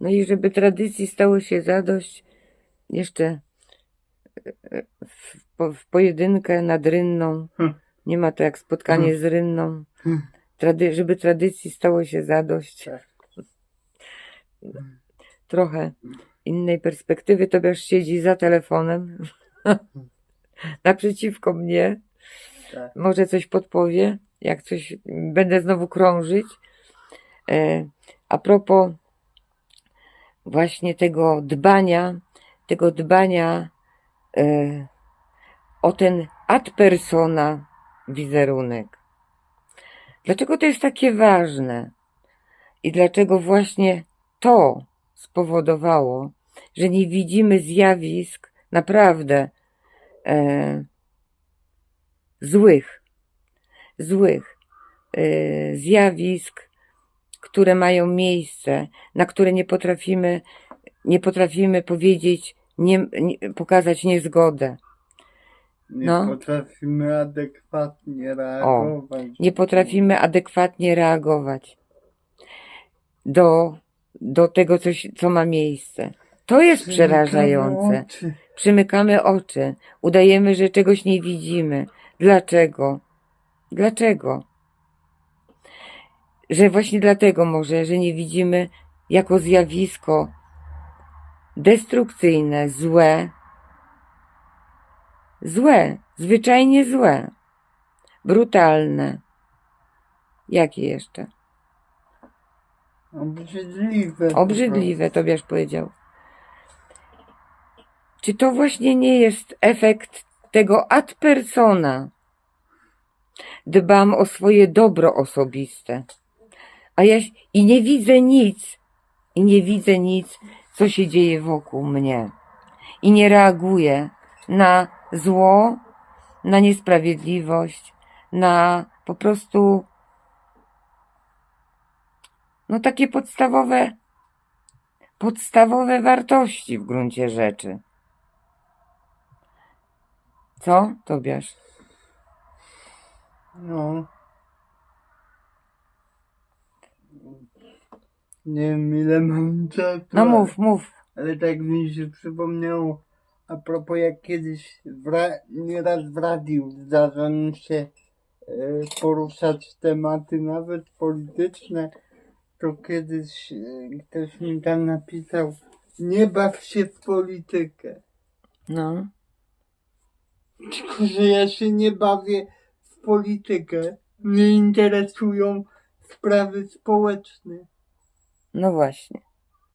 No i żeby tradycji stało się zadość, jeszcze e, w, po- w pojedynkę nad rynną, Hmm. nie ma to jak spotkanie z rynną, Hmm. Trady, żeby tradycji stało się zadość. Tak. Trochę innej perspektywy, Tobiasz siedzi za telefonem, naprzeciwko mnie, Tak. może coś podpowie, jak coś będę znowu krążyć. E, a propos właśnie tego dbania, tego dbania e, o ten ad persona wizerunek. Dlaczego to jest takie ważne? I dlaczego właśnie to spowodowało, że nie widzimy zjawisk naprawdę e, złych, złych e, zjawisk, które mają miejsce, na które nie potrafimy, nie potrafimy powiedzieć, nie, nie, pokazać niezgodę. Nie No. potrafimy adekwatnie reagować. Nie potrafimy adekwatnie reagować do, do tego, coś, co ma miejsce. To jest Przymykamy przerażające. oczy. Przymykamy oczy, udajemy, że czegoś nie widzimy. Dlaczego? Dlaczego? Że właśnie dlatego może, że nie widzimy jako zjawisko destrukcyjne, złe, złe, zwyczajnie złe, brutalne. Jakie jeszcze? Obrzydliwe. Obrzydliwe, Tobiasz powiedział. Czy to właśnie nie jest efekt tego ad persona? Dbam o swoje dobro osobiste. A ja i nie widzę nic, i nie widzę nic, co się dzieje wokół mnie. I nie reaguję na zło, na niesprawiedliwość, na po prostu no takie podstawowe podstawowe wartości w gruncie rzeczy. Co, Tobiasz? No. Nie wiem ile mam czasu. No mów, mów. Ale tak mi się przypomniało, a propos jak kiedyś w ra- nieraz w radiu zdarza mi się e, poruszać tematy nawet polityczne, to kiedyś e, ktoś mi tam napisał, nie baw się w politykę. No, Tylko, że ja się nie bawię w politykę. Mnie interesują sprawy społeczne. No właśnie.